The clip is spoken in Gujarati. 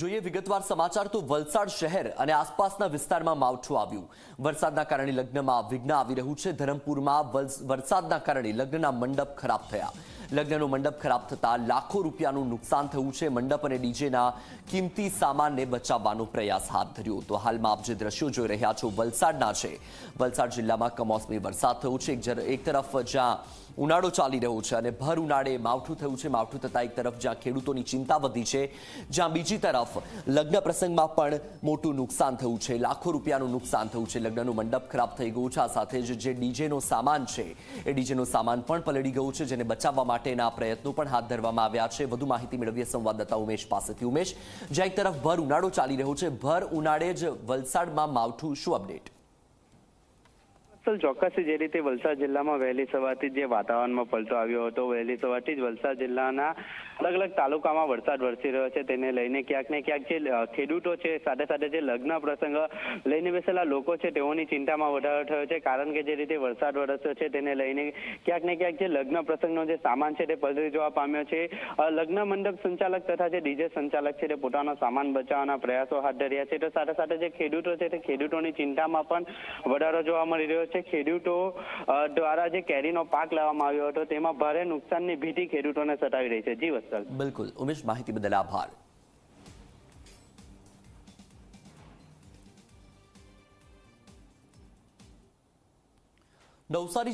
જોઈએ, વિગતવાર સમાચાર તો વલસાડ શહેર અને આસપાસના વિસ્તારમાં માવઠું આવ્યું. વરસાદના કારણે લગ્નમાં વિઘ્ન આવી રહ્યું છે. ધરમપુરમાં વરસાદના કારણે લગ્નના મંડપ ખરાબ થયા. લગ્નનો મંડપ ખરાબ થતા લાખો રૂપિયાનું નુકસાન થયું છે. મંડપ અને ડીજેના કિંમતી સામાનને બચાવવાનો પ્રયાસ હાથ ધર્યો તો હાલમાં આપ જે દ્રશ્યો જોઈ રહ્યા છો, વલસાડના છે. વલસાડ જિલ્લામાં કમોસમી વરસાદ થયો છે. એક તરફ જ્યાં ઉનાળો ચાલી રહ્યો છે અને ભર ઉનાળે માવઠું થયું છે. માવઠું થતાં એક તરફ જ્યાં ખેડૂતોની ચિંતા વધી છે, જ્યાં બીજી તરફ લગ્ન પ્રસંગમાં પણ મોટું નુકસાન થયું છે. લાખો રૂપિયાનું નુકસાન થયું છે. લગ્નનું મંડપ ખરાબ થઈ ગયું છે. આ સાથે જ જે ડીજેનો સામાન છે, એ ડીજેનો સામાન પણ પલળી ગયો છે, જેને બચાવવા માટેના પ્રયત્નો પણ હાથ ધરવામાં આવ્યા છે. વધુ માહિતી મેળવીએ સંવાદદાતા ઉમેશ પાસેથી. ઉમેશ, જ્યાં એક તરફ ભર ઉનાળો ચાલી રહ્યો છે. ભર ઉનાળે જ વલસાડમાં માવઠું શું અપડેટ? અસલ ચોક્કસ જે રીતે વલસાડ જિલ્લામાં વહેલી સવારથી જે વાતાવરણમાં પલટો આવ્યો હતો, વહેલી સવારથી જ વલસાડ જિલ્લાના અલગ અલગ તાલુકામાં વરસાદ વરસી રહ્યો છે. તેને લઈને ક્યાંક ને ક્યાંક જે ખેડૂતો છે, સાથે સાથે જે લગ્ન પ્રસંગ લઈને બેસેલા લોકો છે, તેઓની ચિંતામાં વધારો થયો છે. કારણ કે જે રીતે વરસાદ વરસ્યો છે, તેને લઈને ક્યાંક ને ક્યાંક જે લગ્ન પ્રસંગનો જે સામાન છે, તે પલળી જવા પામ્યો છે. લગ્ન મંડપ સંચાલક તથા જે ડીજે સંચાલક છે, તે પોતાનો સામાન બચાવવાના પ્રયાસો હાથ ધર્યા છે. તો સાથે સાથે જે ખેડૂતો છે, તે ખેડૂતોની ચિંતામાં પણ વધારો જોવા મળી રહ્યો છે. ખેડૂતો દ્વારા જે કેરીનો પાક લેવામાં આવ્યો હતો, તેમાં ભારે નુકસાનની ભીતિ ખેડૂતોને સતાવી રહી છે. જી વત્સલ. બિલકુલ. ઉમેશ, માહિતી બદલ આભાર. નવસારી